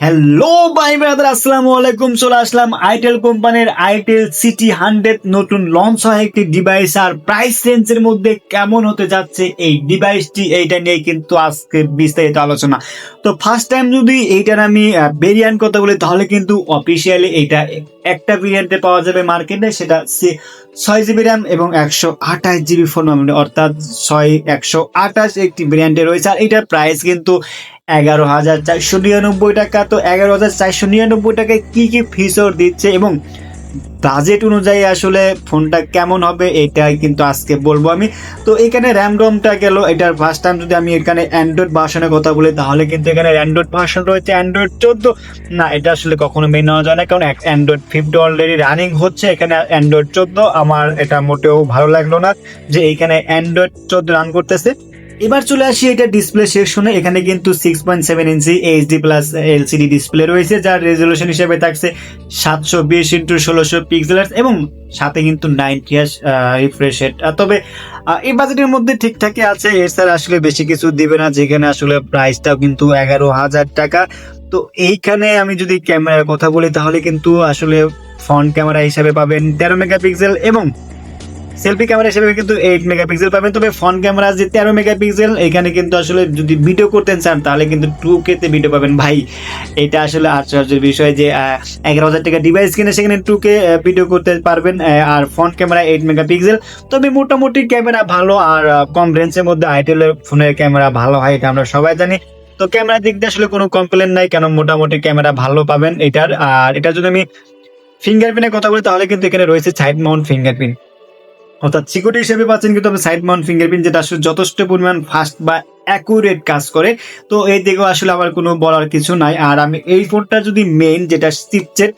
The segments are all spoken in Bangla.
হ্যালো ভাই ব্রাদার আসসালামু আলাইকুম, চলে আসলাম আইটেল কোম্পানির আইটেল সিটি হান্ড্রেড নতুন লঞ্চ হয় একটি ডিভাইস আর প্রাইস রেঞ্জের মধ্যে কেমন হতে যাচ্ছে এই ডিভাইসটি এইটা নিয়ে কিন্তু আজকে বিস্তারিত আলোচনা। তো ফার্স্ট টাইম যদি এইটার আমি ভেরিয়েন্ট কথা বলি, তাহলে কিন্তু অফিসিয়ালি এইটা একটা ভেরিয়েন্টে পাওয়া যাবে মার্কেটে সেটা ছয় জিবি র্যাম এবং একশো আঠাশ জিবি ফোন মেমোরি, অর্থাৎ ছয় একশো আঠাশ একটি ব্র্যান্ডে রয়েছে। আর এটার প্রাইস কিন্তু এগারো হাজার চারশো নিরানব্বই টাকা। তো এগারো হাজার চারশো নিরানব্বই টাকায় কী কী ফিচার দিচ্ছে এবং বাজেট অনুযায়ী আসলে ফোনটা কেমন হবে, এটাই কিন্তু আজকে বলব আমি। তো এখানে র্যাম রমটা গেল, এটার ফার্স্ট টাইম যদি আমি এখানে অ্যান্ড্রয়েড ভার্সনের কথা বলি, তাহলে কিন্তু এখানে অ্যান্ড্রয়েড ভার্সন রয়েছে অ্যান্ড্রয়েড চোদ্দ। না, এটা আসলে কখনো মেনে নেওয়া যায় না, কারণ অ্যান্ড্রয়েড ফিফটি অলরেডি রানিং হচ্ছে, এখানে অ্যান্ড্রয়েড চোদ্দ। আমার এটা মোটেও ভালো লাগল না যে এইখানে অ্যান্ড্রয়েড চোদ্দ রান করতেছে। এবার চলে আসি এটা ডিসপ্লে সেকশনে এখানে কিন্তু six point seven inch HD plus LCD display রয়েছে, যার রেজলিউশন হিসেবে থাকছে সাতশো বিশ ইন্টু ষোলোশো পিক্সেলার এবং সাথে কিন্তু নাইনটি ইয়ার্স রিফ্রেশ রেট তবে এই বাজেটের মধ্যে ঠিকঠাকই আছে। স্যার আসলে বেশি কিছু দিবে না, যেখানে আসলে প্রাইসটাও কিন্তু এগারো হাজার টাকা। তো এইখানে আমি যদি ক্যামেরার কথা বলি, তাহলে কিন্তু আসলে ফ্রন্ট ক্যামেরা হিসাবে পাবেন তেরো মেগাপিক্সেল এবং সেলফি ক্যামেরা হিসেবে কিন্তু এইট মেগাপিক্সেল পাবেন। তবে ফ্রন্ট ক্যামেরা যে তেরো মেগাপিক্সেল এখানে কিন্তু আসলে যদি ভিডিও করতে চান, তাহলে কিন্তু টু কেতে ভিডিও পাবেন ভাই। এটা আসলে আশ্চর্যের বিষয় যে এগারো হাজার টাকা ডিভাইস কিনে সেখানে টু কে ভিডিও করতে পারবেন আর ফ্রন্ট ক্যামেরা এইট মেগাপিক্সেল তবে মোটামুটি ক্যামেরা ভালো, আর কম রেঞ্জের মধ্যে আইটেলের ফোনের ক্যামেরা ভালো হয়, এটা আমরা সবাই জানি। তো ক্যামেরার দিক দিয়ে আসলে কোনো কমপ্লেন নাই, কেন মোটামুটি ক্যামেরা ভালো পাবেন এটার। আর এটা যদি আমি ফিঙ্গারপ্রিন্টের কথা বলি, তাহলে কিন্তু এখানে রয়েছে সাইড মাউন্ট ফিঙ্গারপ্রিন্ট অর্থাৎ সিকিউরিটি হিসেবে পাচ্ছেন কিন্তু আপনি সাইড মাউন্ট ফিঙ্গারপ্রিন্ট, যেটা আসলে যথেষ্ট পরিমাণ ফাস্ট বা অ্যাকুরেট কাজ করে। তো এই দিকেও আসলে আমার কোনো বলার কিছু নাই। আর আমি এই ফোনটা যদি মেইন যেটা চিপসেট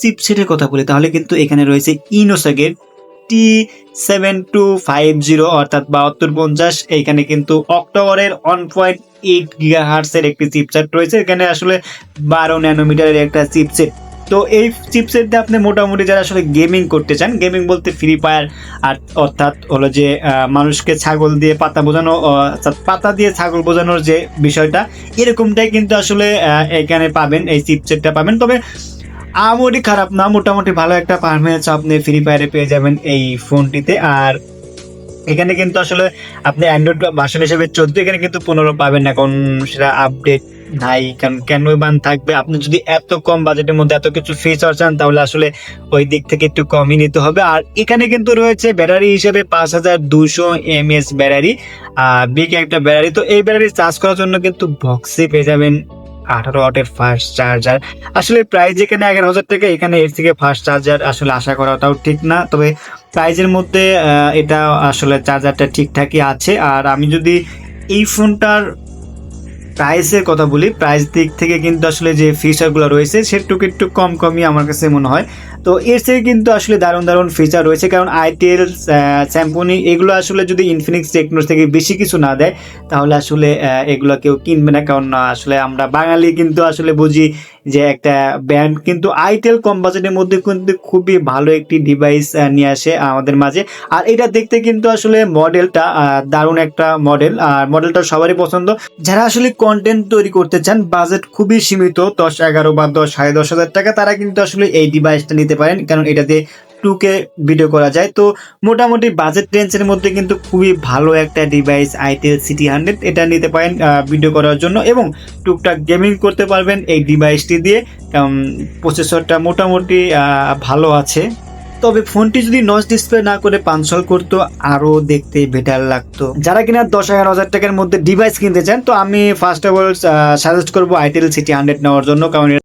চিপসেটের কথা বলি, তাহলে কিন্তু এখানে রয়েছে ইনোসাগের T seven two five zero অর্থাৎ বাহাত্তর পঞ্চাশ। এইখানে কিন্তু অক্টোবরের ওয়ান পয়েন্ট এইট গিগা হার্টসের একটি চিপসেট রয়েছে। এখানে আসলে বারো ন্যানোমিটারের একটা চিপসেট তো এই চিপসেট দিয়ে আপনি মোটামুটি যারা আসলে গেমিং করতে চান গেমিং বলতে ফ্রি ফায়ার আর অর্থাৎ হলো যে মানুষকে ছাগল দিয়ে পাতা বোঝানো অর্থাৎ পাতা দিয়ে ছাগল বোঝানোর যে বিষয়টা, এরকমটাই কিন্তু আসলে এখানে পাবেন, এই চিপসেটটা পাবেন। তবে আমরি খারাপ না, মোটামুটি ভালো একটা পারফরমেন্স আপনি ফ্রি ফায়ারে পেয়ে যাবেন এই ফোনটিতে। আর এখানে কিন্তু আসলে আপনি অ্যান্ড্রয়েড ভার্সন হিসেবে চোদ্দ, এখানে কিন্তু পনেরো পাবেন না সেটা আপডেট নাই কারণ কেন বান থাকবে? আপনি যদি এত কম বাজেটের মধ্যে এত কিছু ফিচার চান, তাহলে আসলে ওই দিক থেকে একটু কমই নিতে হবে। আর এখানে কিন্তু রয়েছে ব্যাটারি হিসেবে পাঁচ হাজার দুশো এমএস ব্যাটারি বিগ একটা ব্যাটারি তো এই ব্যাটারি চার্জ করার জন্য কিন্তু বক্সে পেয়ে যাবেন আঠারো ওয়াটের ফাস্ট চার্জার আসলে প্রাইস যেখানে এগারো হাজার টাকা, এখানে এর থেকে ফাস্ট চার্জার আসলে আশা করাটাও ঠিক না। তবে প্রাইজের মধ্যে এটা আসলে চার্জারটা ঠিকঠাকই আছে। আর আমি যদি এই ফোনটার প্রাইসের কথা বলি, প্রাইস দিক থেকে কিন্তু আসলে যে ফিচারগুলো রয়েছে, সেটুকু একটু কম কমই আমার কাছে মনে হয়। তো এর থেকে কিন্তু আসলে দারুণ দারুণ ফিচার রয়েছে। কারণ আইটেল স্যাম্পনি এগুলো আসলে যদি ইনফিনিক্স টেকনোস থেকে বেশি কিছু না দেয়, তাহলে আসলে এগুলো কেউ কিনবে না। কারণ আসলে আমরা বাঙালি কিন্তু আসলে বুঝি যে একটা ব্যান্ড কিন্তু আইটেল কম বাজেটের মধ্যে কিন্তু খুবই ভালো একটি ডিভাইস নিয়ে আসে আমাদের মাঝে। আর এটা দেখতে কিন্তু আসলে মডেলটা দারুণ একটা মডেল আর মডেলটা সবারই পছন্দ। যারা আসলে কন্টেন্ট তৈরি করতে চান বাজেট খুবই সীমিত, দশ এগারো বা দশ, সাড়ে দশ হাজার টাকা, তারা কিন্তু আসলে এই ডিভাইসটা নিতে পারেন, কারণ এটাতে টুকে ভিডিও করা যায়। তো মোটামুটি বাজেট রেঞ্জের মধ্যে কিন্তু খুবই ভালো একটা ডিভাইস আইটেল সিটি হান্ড্রেড এটা নিতে পারেন ভিডিও করার জন্য এবং টুকটাক গেমিং করতে পারবেন এই ডিভাইসটি দিয়ে। প্রসেসরটা মোটামুটি ভালো আছে। তবে ফোনটি যদি নচ ডিসপ্লে না করে পাঁচশল করতো আরও দেখতে বেটার লাগতো। যারা কিনা দশ এগারো হাজার টাকার মধ্যে ডিভাইস কিনতে চান, তো আমি ফার্স্ট অফ অল সাজেস্ট করব আইটেল সিটি হান্ড্রেড নেওয়ার জন্য, কারণ